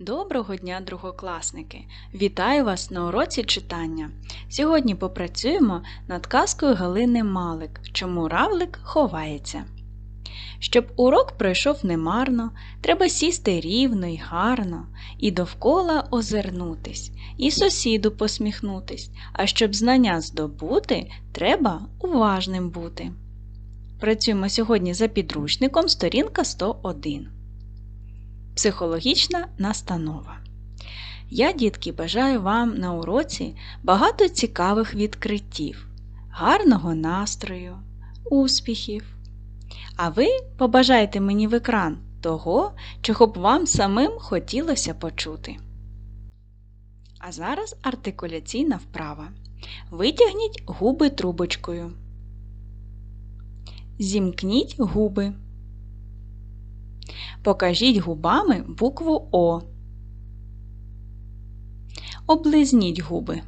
Доброго дня, другокласники! Вітаю вас на уроці читання. Сьогодні попрацюємо над казкою Галини Малик Чому равлик ховається. Щоб урок пройшов немарно, треба сісти рівно й гарно, і довкола озирнутись, і сусіду посміхнутись, а щоб знання здобути, треба уважним бути. Працюємо сьогодні за підручником сторінка 101. Психологічна настанова. Я, дітки, бажаю вам на уроці багато цікавих відкриттів, гарного настрою, успіхів. А ви побажайте мені в екран того, чого б вам самим хотілося почути. А зараз артикуляційна вправа. Витягніть губи трубочкою. Зімкніть губи. Покажіть губами букву О. Облизніть губи.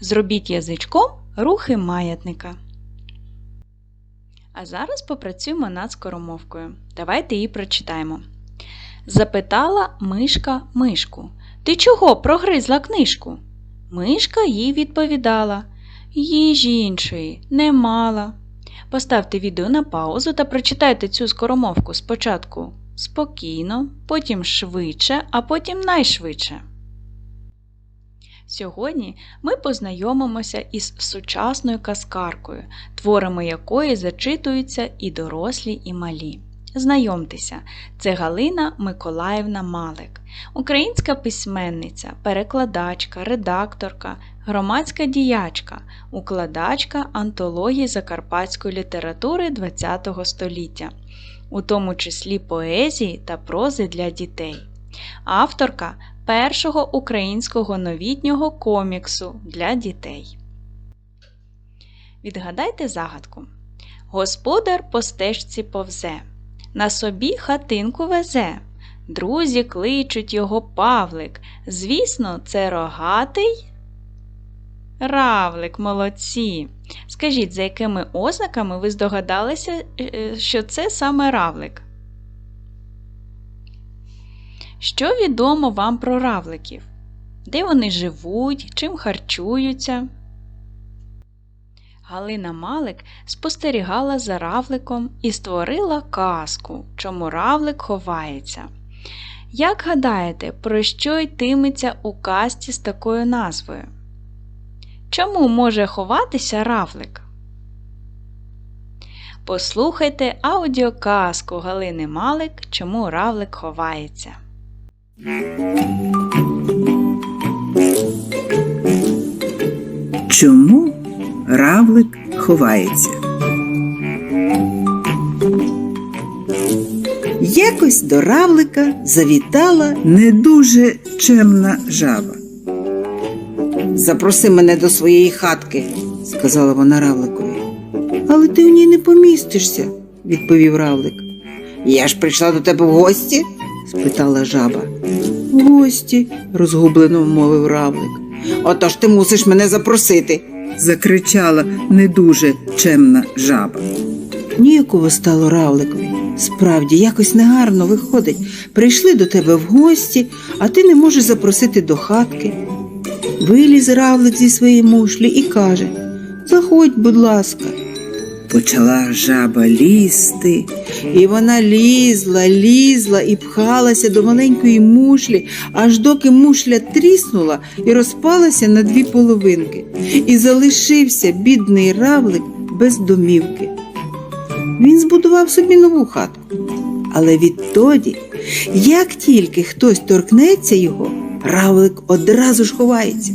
Зробіть язичком рухи маятника. А зараз попрацюємо над скоромовкою. Давайте її прочитаємо. Запитала мишка мишку. Ти чого прогризла книжку? Мишка їй відповідала. Їжі іншої не мала. Поставте відео на паузу та прочитайте цю скоромовку спочатку спокійно, потім швидше, а потім найшвидше. Сьогодні ми познайомимося із сучасною казкаркою, творами якої зачитуються і дорослі, і малі. Знайомтеся, це Галина Миколаївна Малик, українська письменниця, перекладачка, редакторка, громадська діячка, укладачка антології закарпатської літератури ХХ століття, у тому числі поезії та прози для дітей, авторка першого українського новітнього коміксу для дітей. Відгадайте загадку. Господар по стежці повзе, на собі хатинку везе. Друзі кличуть його Павлик. Звісно, це рогатий. Равлик, молодці. Скажіть, за якими ознаками ви здогадалися, е, що це саме равлик? Що відомо вам про равликів? Де вони живуть, чим харчуються? Галина Малик спостерігала за равликом і створила казку, чому равлик ховається. Як гадаєте, про що йтиметься у казці з такою назвою? Чому може ховатися равлик? Послухайте аудіоказку Галини Малик Чому равлик ховається. Чому равлик ховається? Якось до равлика завітала не дуже чемна жаба. Запроси мене до своєї хатки, сказала вона равликові. Але ти в ній не помістишся, відповів равлик. Я ж прийшла до тебе в гості? спитала жаба. В гості, розгублено мовив равлик. Отож ти мусиш мене запросити, закричала не дуже чемна жаба. Ніяково стало равликові. Справді, якось негарно виходить. Прийшли до тебе в гості, а ти не можеш запросити до хатки. Виліз равлик зі своєї мушлі і каже Заходь, будь ласка. Почала жаба лізти, і вона лізла, лізла і пхалася до маленької мушлі, аж доки мушля тріснула і розпалася на дві половинки, і залишився бідний равлик без домівки. Він збудував собі нову хатку. Але відтоді, як тільки хтось торкнеться його, равлик одразу ж ховається.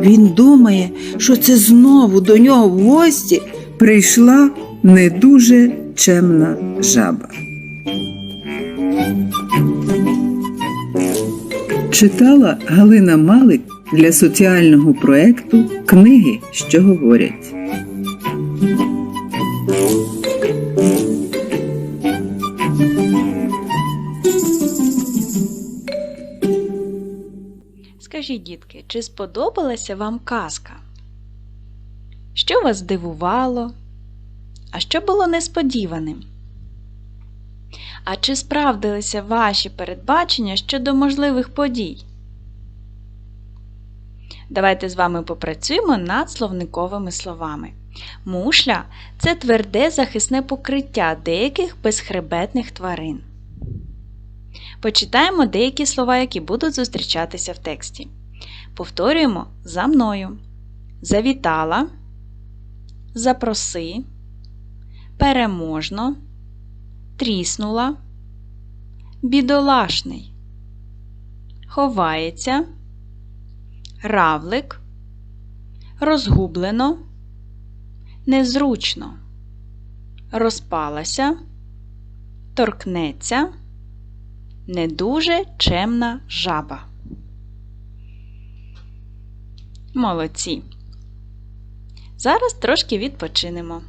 Він думає, що це знову до нього в гості прийшла не дуже чемна жаба. Читала Галина Малик для соціального проекту Книги, що говорять. Скажіть, дітки, чи сподобалася вам казка? Що вас здивувало? А що було несподіваним? А чи справдилися ваші передбачення щодо можливих подій? Давайте з вами попрацюємо над словниковими словами. Мушля це тверде захисне покриття деяких безхребетних тварин. Почитаємо деякі слова, які будуть зустрічатися в тексті. Повторюємо за мною. Завітала, запроси, переможно, тріснула, бідолашний, ховається, равлик, розгублено, незручно, розпалася, торкнеться, не дуже чемна жаба. Молодці. Зараз трошки відпочинемо.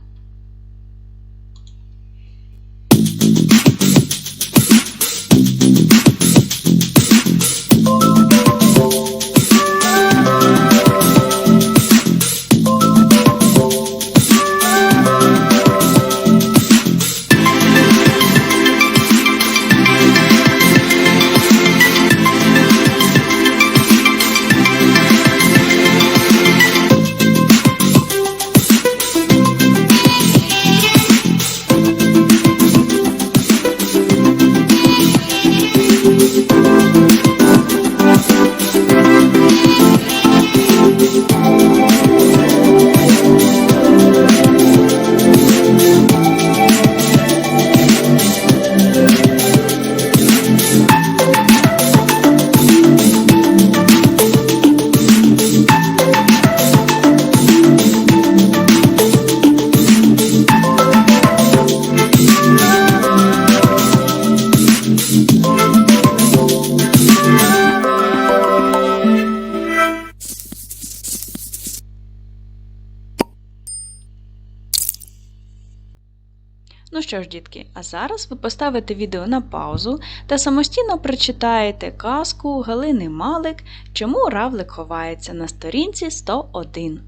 Ну що ж, дітки, а зараз ви поставите відео на паузу та самостійно прочитаєте казку Галини Малик Чому равлик ховається на сторінці 101.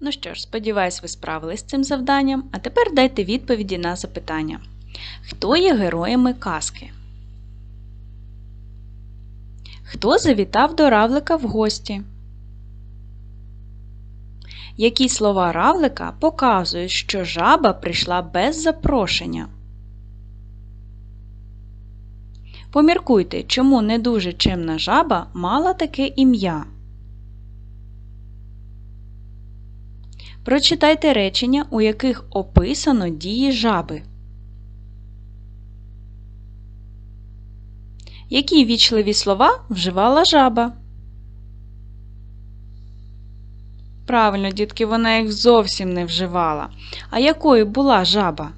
Ну що ж, сподіваюсь, ви справились з цим завданням, а тепер дайте відповіді на запитання. Хто є героями казки? Хто завітав до равлика в гості? Які слова равлика показують, що жаба прийшла без запрошення? Поміркуйте, чому не дуже чемна жаба мала таке ім'я. Прочитайте речення, у яких описано дії жаби. Які вічливі слова вживала жаба? Правильно, дітки, вона їх зовсім не вживала. А якою була жаба?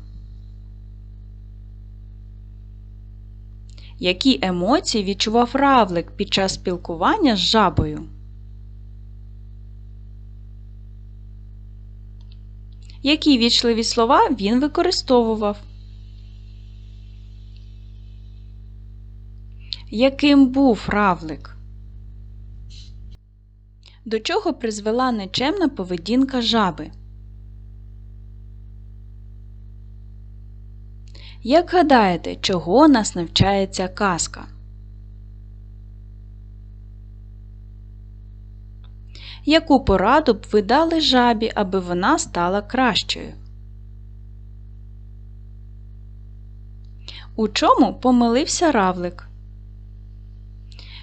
Які емоції відчував равлик під час спілкування з жабою? Які вічливі слова він використовував? Яким був равлик? До чого призвела нечемна поведінка жаби? Як гадаєте, чого нас навчає ця казка? Яку пораду б ви дали жабі, аби вона стала кращою? У чому помилився равлик?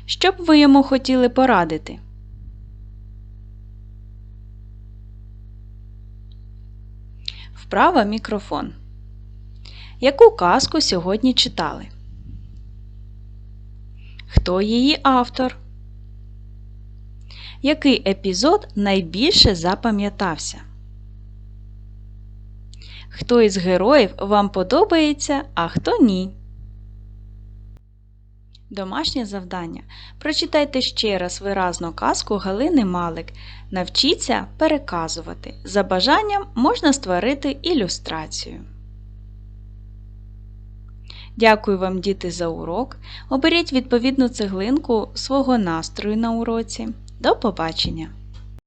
Що б ви йому хотіли порадити? Вправа мікрофон. Яку казку сьогодні читали? Хто її автор? Який епізод найбільше запам'ятався? Хто із героїв вам подобається, а хто ні? Домашнє завдання. Прочитайте ще раз виразну казку Галини Малик. Навчіться переказувати. За бажанням можна створити ілюстрацію. Дякую вам, діти, за урок. Оберіть відповідну цеглинку свого настрою на уроці. До побачення!